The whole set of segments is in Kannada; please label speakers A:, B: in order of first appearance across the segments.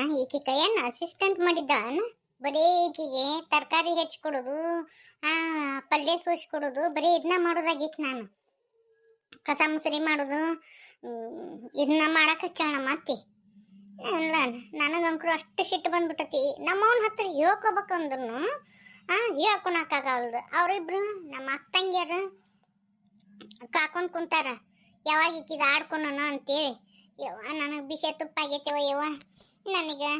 A: ಈಕಿ ಕೈಯನ್ನ ಅಸಿಸ್ಟೆಂಟ್ ಮಾಡಿದ್ದಾಳನ ಬರೀ ಈಕಿಗೆ ತರಕಾರಿ ಹೆಚ್ಚಿ ಆ, ಪಲ್ಯ ಸೂಸಿ ಕೊಡೋದು, ಬರೀ ಇದನ್ನ ಮಾಡೋದಾಗಿತ್ತು ನಾನು. ಕಸ ಮುಸರಿ ಮಾಡೋದು ಇದನ್ನ ಮಾಡಕ್ಕೆ ಹಚ್ಚಾಳ ಮತ್ತೆ. ಅಲ್ಲ ನನಗಂಕರು ಅಷ್ಟು ಸಿಟ್ಟು ಬಂದ್ಬಿಟ್ಟತಿ ನಮ್ಮವನ ಹತ್ರ ಹೇಳ್ಕೊಬೇಕಂದ್ರು ಆ ಹೇಳ್ಕೊಳಕ್ಕಾಗಲ್ದು ಅವರಿಬ್ರು ನಮ್ಮ ಅಕ್ಕಂಗ್ಯಾರ ಕಾಕೊಂಡ್ ಕುಂತಾರ. ಯಾವಾಗ ಈಕಿದ ಆಡ್ಕೊಳೋಣ ಅಂತೇಳಿ. ಯವ್ವ, ನನಗೆ ಬಿಸಿ ತುಪ್ಪ ಆಗೈತೆವ ಯವ್ವ. ನನಗೆ?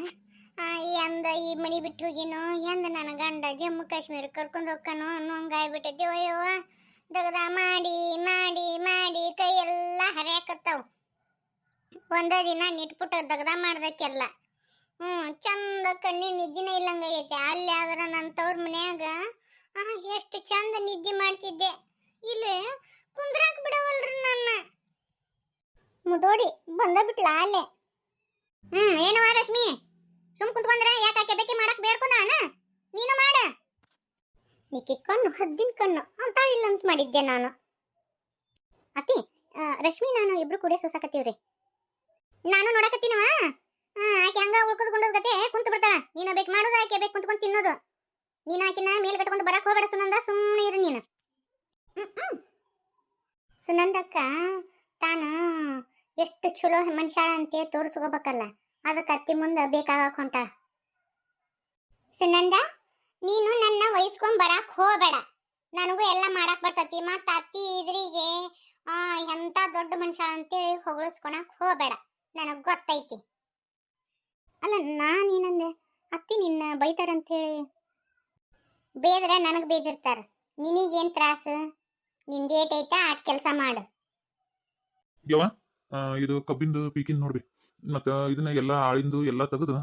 A: ಎಂದ ಈ ಮನಿ ಬಿಟ್ಟು ಹೋಗಿನೋ ಎಂದ ನನ್ನ ಗಂಡ ಜಮ್ಮು ಕಾಶ್ಮೀರ ಕರ್ಕೊಂಡು ಹೋಗ್ಕನೋ ಅನ್ನೋ ಹಂಗಾಗ್ಬಿಟ್ಟೈತಿ ಅಯ್ಯೋ, ದಗದ ಮಾಡಿ ಮಾಡಿ ಮಾಡಿ ಕೈಯೆಲ್ಲ ಹರಿಯಾಕತ್ತಾವ. ಒಂದೇ ದಿನ ನಿಟ್ಬಿಟ್ಟು ದಗದ ಮಾಡ್ದಕ್ಕೆಲ್ಲ. ಹ್ಞೂ ಚಂದ ಕಣ್ಣಿನ ನಿದ್ದಿನ ಇಲ್ಲಂಗಾಗೈತೆ ಅಲ್ಲಿ ಆದ್ರೆ ನನ್ನ ತವ್ರ ಮನ್ಯಾಗ ಎಷ್ಟು ಚಂದ ನಿದ್ದೆ ಮಾಡ್ತಿದ್ದೆ. ಇಲ್ಲಿ ಕುಂದ್ರಾಕ್ ಬಿಡವಲ್ರಿ ನನ್ನ. ಮುದೋಡಿ, ಬಂದ ಬಿಟ್ಲಾ ಅಲ್ಲೇ? ಹ್ಮ್ ಏನವ ರಶ್ಮಿ? ಸುಮ್ ಕುಂತ್ಕೊಂಡ್ರೆ ಯಾಕೆ ಬೇಕಿ ಮಾಡಕ್ ನಾನು? ನೀನು ಮಾಡ. ನಿಕ್ಕಿ ಕಣ್ಣು, ಹದ್ದಿನ ಕಣ್ಣು, ಅಂತ ಇಲ್ಲ ಅಂತ ಮಾಡಿದ್ದೆ ನಾನು. ಅತ್ತಿ ರಶ್ಮಿ, ನಾನು ಇಬ್ರು ಕೂಡ ಸೂಸಾಕತ್ತೀವ್ರಿ. ನಾನು ನೋಡಕತ್ತೀನವ? ಆಕೆ ಹಂಗ ಉಳ್ಕೊದ್ಕೊಂಡು ಗತೆ, ಕುಂತ ಬಿಡ್ತಾಳ. ನೀನು ಬೇಕು ಮಾಡೋದು, ಆಕೆ ಬೇಕು ಕುಂತ್ಕೊಂಡು ತಿನ್ನೋದು. ನೀನು ಆಕಿನ ಮೇಲ್ ಕಟ್ಕೊಂಡು ಬರಕ್ ಹೋಗ್ಬೇಡ ಸುನಂದ ಸುಮ್ಮನೆ ಇರು ನೀನು. ಸುನಂದಕ್ಕ ಎಷ್ಟು ಚಲೋ ಮನುಷ್ಯಾಳ ಅಂತ ತೋರಿಸ್ಕೋಬೇಕಲ್ಲ. ಅದಕ್ಕೆ ಅತ್ತಿ ಮುಂದೆ ಬೇಕಾಗಕ್ ಹೊಂಟಾಳ. ಸುನಂದ, ನೀನು ನನ್ನ ವಹಿಸ್ಕೊಂಡ್ ಬರಾಕ್ ಹೋಗಬೇಡ. ನನಗೂ ಎಲ್ಲ ಮಾಡಕ್ ಬರ್ತತಿ. ಮತ್ತ ಅತ್ತಿ ಇದ್ರಿಗೆ ಎಂತ ದೊಡ್ಡ ಮನುಷ್ಯಾಳ ಅಂತೇಳಿ ಹೊಗಳಿಸ್ಕೊಳಕ್ ಹೋಗಬೇಡ. ನನಗ್ ಗೊತ್ತೈತಿ. ಅಲ್ಲ, ನಾನೇನಂದೆ? ಅತ್ತಿ ನಿನ್ನ ಬೈತಾರಂತೇಳಿ ಬೇದ್ರ ನನಗ್ ಬೇದಿರ್ತಾರ. ನಿನಗೇನ್ ತ್ರಾಸ? ನಿಂದೇಟ್ ಐತಾ? ಆಟ್ ಕೆಲಸ ಮಾಡು.
B: ಇದು ಕಬ್ಬಿಂದು ಪೀಕಿಂದ ನೋಡ್ರಿ ಮತ್ತೆ ಇದನ್ನ ಎಲ್ಲ ಆಳಿಂದು ಎಲ್ಲ ತೆಗೆದು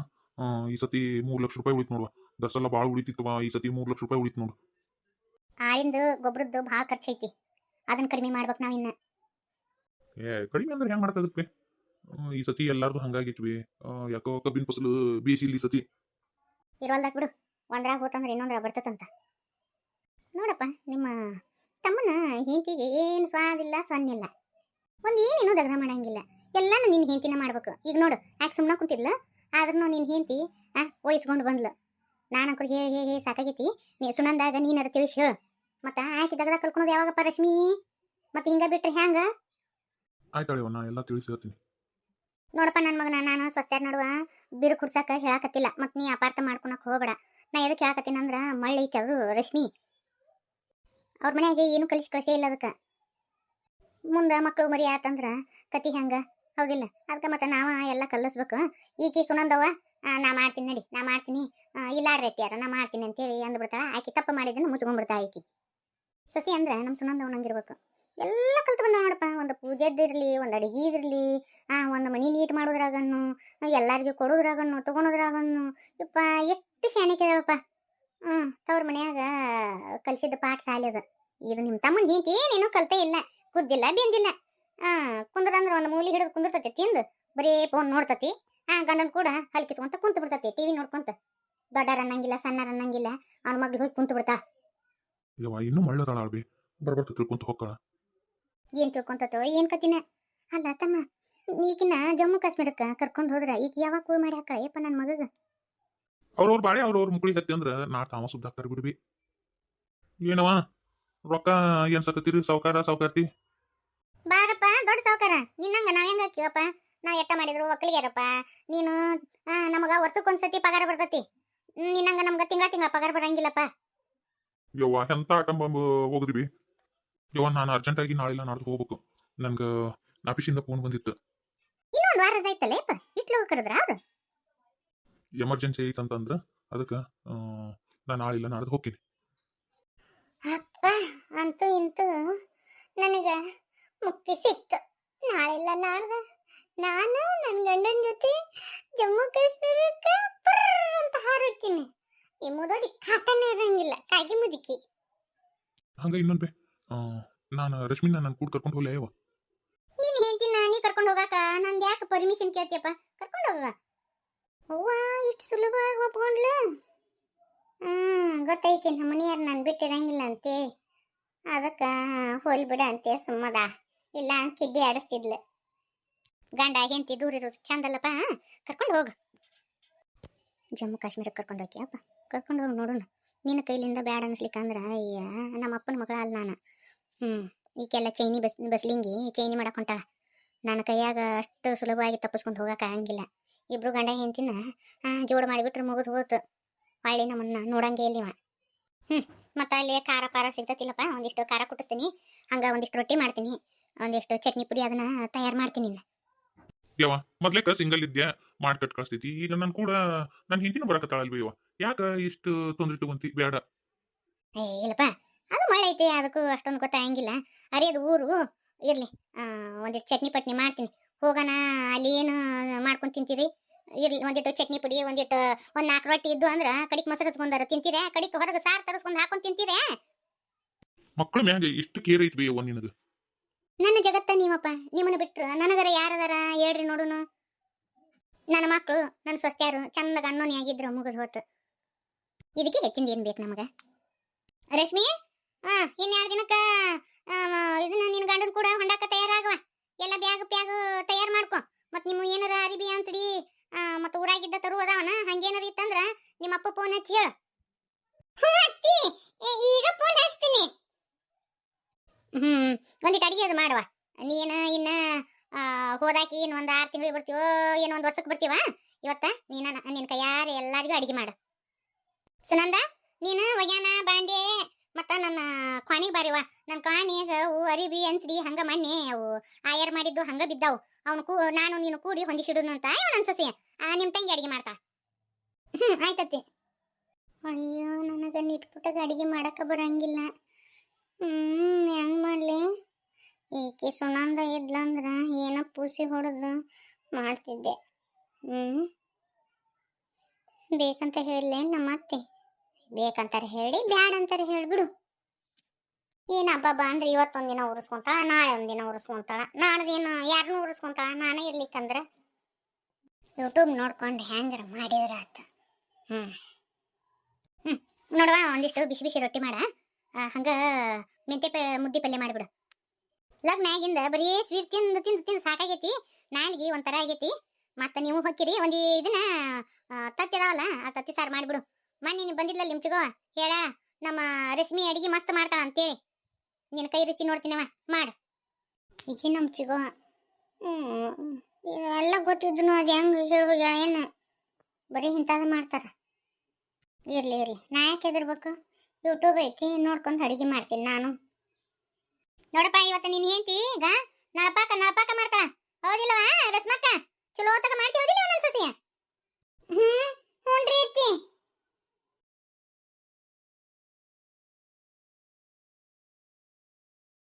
B: ಈ ಸತಿ ಮೂರ್ ಲಕ್ಷ ರೂಪಾಯಿ ಉಳಿತು ನೋಡುವ. ದರ್ಸಲ ಭಾಳ ಉಳಿತಿತ್ತವ ಈ ಸತಿ ಮೂರ್ ಲಕ್ಷ ರೂಪಾಯಿ ಉಳಿತು ನೋಡು.
A: ಆಳಿಂದು ಗೊಬ್ಬರದ್ದು ಭಾಳ ಖರ್ಚೈತಿ. ಅದನ್ನ ಕಡಿಮೆ ಮಾಡ್ಬೇಕು ನಾವಿನ್ನ
B: ಏ ಕಡಿಮೆ ಅಂದ್ರೆ ಹೆಂಗ್ ಮಾಡಕ್ಕಾಗತ್ತೆ ಈ ಸತಿ ಎಲ್ಲಾರ್ದು ಹಂಗಾಗಿತ್ವಿ ಯಾಕೋ ಕಬ್ಬಿನ ಫಸಲು ಬೀಸಿ ಈ ಸತಿ.
A: ಇರೋಲ್ದಾಗ ಬಿಡು. ಒಂದ್ರಾಗ ಹೋತಂದ್ರೆ ಇನ್ನೊಂದ್ರಾಗ ಬರ್ತದಂತ ನೋಡಪ್ಪ ನಿಮ್ಮ ತಮ್ಮನ ಹೆಂಡತಿಗೆ ಏನು ಸ್ವಾದಿಲ್ಲ ಸೊನ್ನಿಲ್ಲ. ಒಂದು ಏನೇನೋ ದಗದ ಮಾಡಂಗಿಲ್ಲ. ಎಲ್ಲಾನು ನಿನ್ನ ಹೆಂಡತಿನ ಮಾಡ್ಬೇಕು. ಈಗ ನೋಡು ಯಾಕೆ ಸುಮ್ಮನೆ ಕುಂತಿದ್ಲ. ಆದ್ರೂ ನಿನ್ನ ಹೆಂಡತಿ ಆ ವಹಿಸ್ಕೊಂಡು ಬಂದ್ಲು. ನಾನು ಅಂಕರು ಹೇ ಹೇ ಹೇ ಸಾಕಾಗೈತಿ. ನೀ ಸುನಂದಾಗ ನೀನಾರ ತಿಳಿಸಿ ಹೇಳು. ಮತ್ತೆ ಆಕೆ ದಗದ ಕಲ್ಕೊಳೋದು ಯಾವಾಗಪ್ಪ ರಶ್ಮಿ? ಮತ್ತೆ ಹಿಂಗ ಬಿಟ್ರೆ ಹ್ಯಾಂಗ?
B: ಆಯ್ತಾಳೆ ನಾ ಎಲ್ಲ ತಿಳಿಸಿ ಹೇಳ್ತೀನಿ.
A: ನೋಡಪ್ಪ ನನ್ನ ಮಗನ ನಾನು ಸ್ವಸ್ಥ್ಯಾರ ನಡುವ. ಬಿರು ಕುಡ್ಸಕ್ಕೆ ಹೇಳಾಕತ್ತಿಲ್ಲ. ಮತ್ತೆ ನೀ ಅಪಾರ್ಥ ಮಾಡ್ಕೊಳಕ್ ಹೋಗಬೇಡ. ನಾ ಎದಕ್ಕೆ ಹೇಳಾಕತ್ತೀನಿ ಅಂದ್ರ ಮಳ್ಳಿ ಐತಿ ಅದು ರಶ್ಮಿ. ಅವ್ರ ಮನೆಯಾಗೆ ಏನು ಕಲಿಸಿ ಕಳಿಸೇ ಇಲ್ಲ ಅದಕ್ಕೆ. ಮುಂದೆ ಮಕ್ಕಳು ಮರಿ ಆತಂದ್ರ ಕತಿ ಹೆಂಗ? ಹೌದಿಲ್ಲ. ಅದಕ್ಕೆ ಮತ್ತೆ ನಾವ ಎಲ್ಲ ಕಲಿಸ್ಬೇಕು ಈಕಿ ಸುನಂದವ್ವ ನಾ ಮಾಡ್ತೀನಿ ನಡಿ, ನಾ ಮಾಡ್ತೀನಿ. ಇಲ್ಲಾಡ್ರೈತಿ ಇಲ್ಲಾಡ್ರಿ ಅತ್ಯಾರ ನಾ ಮಾಡ್ತೀನಿ ಅಂತೇಳಿ ಅಂದ್ಬಿಡ್ತಾಳ. ಆಕಿ ತಪ್ಪು ಮಾಡಿದ್ದನ್ನು ಮುಚ್ಕೊಂಡ್ಬಿಡ್ತಾ ಆಕಿ ಸೊಸಿ ಅಂದ್ರೆ ನಮ್ಮ ಸುನಂದವ್ ನಂಗಿರ್ಬೇಕು. ಎಲ್ಲ ಕಲ್ತು ಬಂದ ನೋಡಪ್ಪ. ಒಂದು ಪೂಜೆದಿರಲಿ ಒಂದು ಅಡಿಗೆದಿರ್ಲಿ ಆ, ಒಂದು ಮನಿ ನೀಟ್ ಮಾಡೋದ್ರಾಗನ್ನು, ಎಲ್ಲಾರ್ಗೂ ಕೊಡೋದ್ರಾಗನ್ನು, ತಗೊಳೋದ್ರಾಗನ್ನು. ಯಪ್ಪ, ಎಷ್ಟು ಶಾಣಿಕೆ ಹೇಳಪ್ಪ ಹ್ಞೂ ತವ್ರ ಮನ್ಯಾಗ ಕಲಿಸಿದ್ದ ಪಾಠ ಸಾಲಿ ಅದ. ಇದು ನಿಮ್ಮ ತಮ್ಮನ ಹಿಂತಿ ಏನೇನು ಕಲ್ತೇ ಇಲ್ಲ. ಕುದ್ದಿಲ್ಲ ಬೆಂದಿಲ್ಲ. ಆ ಕುಂದ್ರಂದ್ರ ಒಂದು ಮೂಲಿ ಹಿಡಿದು ಕುಂದಿರ್ತತಿ ತಿಂದು ಬರೀ ಫೋನ್ ನೋಡ್ತತಿ. ಆ ಗಂಡನ್ ಕೂಡ ಹಲ್ಕಿಸ್ಕೊಂತ ಕುಂತು ಬಿಡ್ತತಿ ಟಿವಿ ನೋಡ್ಕೊಂತ. ದೊಡ್ಡರ ಅನ್ನಂಗಿಲ್ಲ ಸಣ್ಣರ ಅನ್ನಂಗಿಲ್ಲ ಅವ್ನ ಮಗ್ಳು ಹೋಗಿ ಕುಂತು ಬಿಡ್ತಾ.
B: ಯವ್ವ ಇನ್ನೂ ಮಳ್ಳದಾಳ ಬರ್ಬರ್ತ ತಿಳ್ಕೊಂತ ಹೋಗ್ಕಳ
A: ಏನ್ ತಿಳ್ಕೊಂತತೋ ಏನ್ ಕತಿನ ಅಲ್ಲ ತಮ್ಮ ಈಗಿನ ಜಮ್ಮು ಕಾಶ್ಮೀರಕ್ಕ ಕರ್ಕೊಂಡ್ ಹೋದ್ರ ಈಗ ಯಾವಾಗ ಕೂಳ್ ಮಾಡಿ ಹಾಕಳ ಯಪ್ಪ ನನ್ ಮಗಗ?
B: ಅವ್ರವ್ರ ಬಾಳೆ ಅವ್ರವ್ರ ಮುಕ್ಳಿಗೆ ಹತ್ತಿ ಅಂದ್ರ ನಾ ತಾವ ಸುದ್ದಾಕ್ತಾರ ಬಿಡ್ಬಿ ಏನವ ರೊಕ್ಕ ಏನ್ ಸಕತ್ತೀರಿ ಸಾವುಕಾರ ಸಾವುಕಾರ್ತಿ?
A: ಬಾರಪ್ಪ ದೊಡ್ಡ ಸಾವುಕಾರ. ನಿನ್ನಂಗ ನಾವ್ ಹೆಂಗ ಕೇಳಪ್ಪ ನಾವ್ ಎಟ್ಟ ಮಾಡಿದ್ರು? ಒಕ್ಕಲಿಗೆರಪ್ಪ ನೀನು ನಮಗ ವರ್ಷಕ್ಕೊಂದ್ಸತಿ ಪಗಾರ ಬರ್ತತಿ. ನಿನ್ನಂಗ ನಮ್ಗ ತಿಂಗಳ ತಿಂಗಳ ಪಗಾರ ಬರಂಗಿಲ್ಲಪ್ಪ.
B: ಯವ್ವ ಎಂತ ಆಟಂಬ ಹೋಗ್ರಿ ಯವ್ವ ನಾನು ಅರ್ಜೆಂಟಾಗಿ ನಾಳೆಲ್ಲ ನಾಡ್ದು ಹೋಗ್ಬೇಕು. ನನ್ಗ ಆಫೀಸಿಂದ ಫೋನ್ ಬಂದಿತ್ತು.
A: ಇನ್ನೊಂದ್ ವಾರ ರಜಾ ಯಪ್ಪ ಇಟ್ಲು ಕರೆದ್ರ ಅದು
B: ಎಮರ್ಜೆನ್ಸಿ ಐತಂತಂದ್ರ ಅದಕ್ಕೆ ನಾನು ನಾಳೆಲ್ಲ ನಾಡ್ದು ಹೋಗ್ತೀನಿ
A: ಅಪ್ಪ ಅಂತೂ ಇಂತೂ ನನಗ ಮುಕ್ತಿ ಸಿಕ್ತು. ನಾಳೆಲ್ಲ ನಾಡ್ದ. ನಾನು ನನ್ನ ಗಂಡನ ಜೊತೆ ಜಮ್ಮು ಕಾಶ್ಮೀರಕ್ಕೆ ಅಂತ ಹಾರಕ್ಕಿನಿ ಈ ಮುದೋಡಿ ಕಾಟನೇ ಇರಂಗಿಲ್ಲ ಕಾಗಿ ಮುದುಕಿ.
B: ಹಂಗ ಇನ್ನೊಂದು ಬೇ ನಾನು ರಶ್ಮಿನ ನನ್ನ ಕೂಡ ಕರ್ಕೊಂಡು ಹೋಗ್ಲೇ ಯವ್ವ.
A: ನೀನ್ ಹೇಳ್ತೀನಿ ನೀ ಕರ್ಕೊಂಡು ಹೋಗಾಕ. ನಂದು ಯಾಕೆ ಪರ್ಮಿಷನ್ ಕೇಳ್ತಿಯಪ್ಪ? ಕರ್ಕೊಂಡು ಹೋಗ ಅವ್ವ ಇಷ್ಟು ಸುಲಭವಾಗಿ ಒಪ್ಕೊಂಡ್ಲು. ಹ್ಮ್ ಗೊತ್ತೈತಿ ನಮ್ಮ ಮನೆಯವ್ರು ನಾನು ಬಿಟ್ಟಿರಂಗಿಲ್ಲ ಅಂತೆ. ಅದಕ್ಕ ಹೋಲ್ ಬಿಡ ಅಂತೆ ಸುಮ್ಮದ. ಇಲ್ಲ ಕಿದ್ದಿ ಆಡಿಸ್ತಿದ್ಲು. ಗಂಡ ಹೆಂಡತಿ ದೂರ ಇರೋದು ಚಂದಲ್ಲಪ್ಪ ಕರ್ಕೊಂಡು ಹೋಗು. ಜಮ್ಮು ಕಾಶ್ಮೀರಕ್ಕೆ ಕರ್ಕೊಂಡು ಹೋಗ್ಯಪ್ಪ ಕರ್ಕೊಂಡು ಹೋಗಿ, ನೋಡೋಣ. ನಿನ್ನ ಕೈಲಿಂದ ಬ್ಯಾಡ ಅನ್ಸ್ಲಿಕ್ಕಂದ್ರ ಅಯ್ಯ, ನಮ್ಮ ಅಪ್ಪನ ಮಗಳ ಅಲ್ಲ ನಾನು. ಹ್ಞೂ ಈಕೆಲ್ಲ ಚೈನಿ ಬಸ್, ಬಸ್ಲಿಂಗಿ ಚೈನಿ ಮಾಡಕ್ಕೆ ನನ್ನ ಕೈಯಾಗ ಅಷ್ಟು ಸುಲಭವಾಗಿ ತಪ್ಪಿಸ್ಕೊಂಡು ಹೋಗಕ್ಕೆ ಆಗಂಗಿಲ್ಲ. ಇಬ್ರು ಗಂಡ ಹೆಂಡತಿನ ಜೋಡು ಮಾಡಿಬಿಟ್ರೆ ಮುಗಿದು ಹೋತು. ಹಳ್ಳಿ ನಮ್ಮನ್ನ ನೋಡಂಗೆ ಇಲ್ಲಿವ ಹ್ಞೂ ಮತ್ತು ಅಲ್ಲಿ ಖಾರ ಪಾರ ಸಿಗ್ತತಿಲ್ಲಪ್ಪ ಒಂದಿಷ್ಟು ಖಾರ ಕುಟ್ಟಿಸ್ತೀನಿ ಹಂಗ ಒಂದಿಷ್ಟು ರೊಟ್ಟಿ ಮಾಡ್ತೀನಿ. ಒಂದಿಷ್ಟು ಚಟ್ನಿ ಪುಡಿ ಅದನ್ನ ತಯಾರು ಮಾಡ್ತೀನಿ.
B: ಯವ್ವ ಮೊದ್ಲೇಕ ಸಿಂಗಲ್ ಇದ್ದೆ ಮಾಡ್ಕಟ್ ಕಳಿಸ್ತೈತಿ ಈಗ ನನ್ ಕೂಡ ನನ್ ಹಿಂದಿನ ಬರಕತ್ತಾಳಲ್ವ ಯವ್ವ? ಯಾಕ ಇಷ್ಟು ತೊಂದ್ರೆ ತಗೊಂತಿ? ಬೇಡ
A: ಏ ಇಲ್ಲಪ್ಪ. ಅದು ಮಳೆ ಐತಿ ಅದಕ್ಕೂ ಅಷ್ಟೊಂದು ಗೊತ್ತಾಗಂಗಿಲ್ಲ ಅರೆ ಅದು ಊರು. ಇರ್ಲಿ. ಒಂದಿಷ್ಟು ಚಟ್ನಿ ಪಟ್ನಿ ಮಾಡ್ತೀನಿ. ಹೋಗೋಣ ಅಲ್ಲಿ ಏನು ಮಾಡ್ಕೊಂಡು ತಿಂತೀರಿ? ಇರ್ಲಿ ಒಂದಿಟ್ಟು ಚಟ್ನಿ ಪುಡಿ ಒಂದಿಟ್ಟು ಒಂದ್ ನಾಲ್ಕು ರೊಟ್ಟಿ ಇದ್ದು ಅಂದ್ರ ಕಡಿಕ್ ಮೊಸರು ಹಚ್ಕೊಂಡಾರ ತಿಂತೀರಾ? ಕಡಿಕ್ ಹೊರಗೆ ಸಾರು ತರಿಸ್ಕೊಂಡು ಹಾಕೊಂಡು ತಿಂತೀರಾ?
B: ಮಕ್ಕಳ ಮ್ಯಾಗ ಇಷ್ಟು ಕೇರ್ ಐತಿ ನಿನಗ.
A: ನನ್ನ ಜಗತ್ತ ನೀವಪ್ಪ ನಿಮ್ಮನ್ನ ಬಿಟ್ರು ನನಗರ ಯಾರದಾರ ಹೇಳ್ರಿ ನೋಡುನು. ನನ್ನ ಮಕ್ಕಳು ನನ್ನ ಸ್ವಸ್ತ್ಯಾರು ಚಂದಾಗ ಅನ್ನೋನಿ ಆಗಿದ್ರು ಮುಗಿದು ಹೋತು. ಇದಕ್ಕೆ ಹೆಚ್ಚಿಂದ ಏನ್ ಬೇಕು ನಮಗ? ರಶ್ಮಿ? ಹಾ ಇನ್ನೆರಡು ದಿನಕ್ಕ ಇದನ್ನ ನಿನ್ನ ಗಂಡನ್ ಕೂಡ ಹೊಂಡಾಕ ತಯಾರಾಗುವ ಎಲ್ಲ ಬ್ಯಾಗ್ ಪ್ಯಾಗ್ ತಯಾರು ಮಾಡ್ಕೊ. ಮತ್ ನಿಮ್ಮ ಏನಾರ ಅರಿಬಿ ಅನ್ಸಡಿ ಮತ್ತ ಊರಾಗಿದ್ದ ತರು ಅದಾವನ ಹಂಗೇನಾರ ಇತ್ತಂದ್ರ ನಿಮ್ಮ ಅಪ್ಪ ಫೋನ್ ಹಚ್ಚಿ ಹೇಳು. ಈಗ ಫೋನ್ ಹಚ್ತೀನಿ. ಹ್ಮ್ ಒಂದಿಟ್ಟು ಅಡಿಗೆ ಅದು ಮಾಡುವ. ನೀನು ಇನ್ನ ಹೋದಾಕಿ ಇನ್ನು ಒಂದು ಆರು ತಿಂಗಳಿಗೆ ಬರ್ತೀವೋ ಏನು ಒಂದು ವರ್ಷಕ್ಕೆ ಬರ್ತೀವ ಇವತ್ತ ನೀನ ನಿನ್ನ ಕೈಯಾರ ಎಲ್ಲರಿಗೂ ಅಡಿಗೆ ಮಾಡು. ಸುನಂದ ನೀನು ಒಗ್ಯಾನ ಬಾಂಡೆ ಕ್ವಾಣಿಗೆ ಬಾರಿವ ನನ್ನ ಕಾಣಿಗ ಅವು ಅರಿಬಿ, ಅನ್ಸಿಡಿ, ಹಂಗ ಮಣ್ಣೆ ಅವು. ಆಯರ್ ಮಾಡಿದ್ದು ಹಂಗ ಬಿದ್ದವು. ಅವನು ಕೂ, ನಾನು ನೀನು ಕೂಡಿ ಹೊಂದಿಸಿಡುನು ಅಂತ ಇವನು ಸೊಸೆ ನಿಮ್ಮ ತಂಗಿ ಅಡಿಗೆ ಮಾಡ್ತಾ. ಹ್ಮ್ ಆಯ್ತತಿ ಅಯ್ಯೋ, ನನಗೆ ನಿಟ್ಪುಟ್ಟಗ ಅಡಿಗೆ ಮಾಡಕ ಬರಂಗಿಲ್ಲ. ಹ್ಮ್, ಹೆಂಗ್ ಮಾಡ್ಲಿ? ಈಕೆ ಸುನಂದ ಇದ್ಲಂದ್ರ ಏನೋ ಪೂಸಿ ಹೊಡೆದು ಮಾಡ್ತಿದ್ದೆ. ಹ್ಮ್. ಬೇಕಂತ ಹೇಳಲೆ ನಮ್ಮ ಅತ್ತೆ ಬೇಕಂತಾರೆ ಹೇಳಿ ಬ್ಯಾಡ ಅಂತಾರ ಹೇಳ್ಬಿಡು. ಏನ್ ಹಬ್ಬ ಅಂದ್ರೆ ಇವತ್ತೊಂದಿನ ಉರಿಸ್ಕೊಂತಾಳ, ನಾಳೆ ಒಂದಿನ ಉರಿಸ್ಕೊಂತಾಳ, ನಾಡ್ದೇನು ಯಾರನ್ನೂ ಉರಿಸ್ಕೊಂತಾಳ, ನಾನೇ ಇರ್ಲಿಕ್ಕಂದ್ರ ಯೂಟ್ಯೂಬ್ ನೋಡ್ಕೊಂಡು ಹೆಂಗಾರ ಮಾಡಿದ್ರ ಆತ. ಹ್ಮ್. ಹ್ಮ್. ನೋಡುವ, ಒಂದಿಷ್ಟು ಬಿಸಿ ಬಿಸಿ ರೊಟ್ಟಿ ಮಾಡ. ಹಂಗ ಮೆಂತೆ ಪ, ಮುದ್ದೆ ಪಲ್ಯ ಮಾಡಿಬಿಡು. ಲಗ್ನ ಆಗಿಂದ ಬರೀ ಸ್ವೀಟ್ ತಿಂದು ತಿಂದು ತಿಂದು ಸಾಕಾಗೈತಿ, ನಾಳೆಗೆ ಒಂಥರ ಆಗೈತಿ. ಮತ್ತೆ ನೀವು ಹೊಕ್ಕಿರಿ ಒಂದು ಇದನ್ನ ತತ್ತಿ ಅದಾವಲ್ಲ, ಆ ತತ್ತಿ ಸಾರು ಮಾಡಿಬಿಡು. ಮೊನ್ನೆ ನೀನು ಬಂದಿಲ್ಲ ನಿಮ್ಚಿಗೋ ಹೇಳ ನಮ್ಮ ರಶ್ಮಿ ಅಡಿಗೆ ಮಸ್ತ್ ಮಾಡ್ತಾಳ ಅಂತೇಳಿ ನಿನ್ನ ಕೈ ರುಚಿ ನೋಡ್ತೀನವ ಮಾಡು. ಇದು ನಮ್ಮ ಚಿಗೋ ಎಲ್ಲ ಗೊತ್ತಿದ್ರು ಅದು ಹೆಂಗೆ ಹೇಳ ಏನು, ಬರೀ ಇಂಥದ್ದು ಮಾಡ್ತಾರೆ. ಇರಲಿ ಇರಲಿ. ನಾ ಯಾಕೆ ಹೆದರ್ಬೇಕು? ಯೂಟ್ಯೂಬ್ ಐತಿ, ನೋಡ್ಕೊಂಡು ಅಡುಗೆ ಮಾಡ್ತೀನಿ ನಾನು. ನೋಡಪ್ಪ, ಇವತ್ತು ನೀನು ಏಂತಿ ಈಗ? ನಳಪಾಕ ನಳಪಾಕ ಮಾಡ್ತಾಳ. ಹೌದಿಲ್ಲವಾ, ರಸ್ಮಕ್ಕ? ಚಲೋ ಮಾಡಿ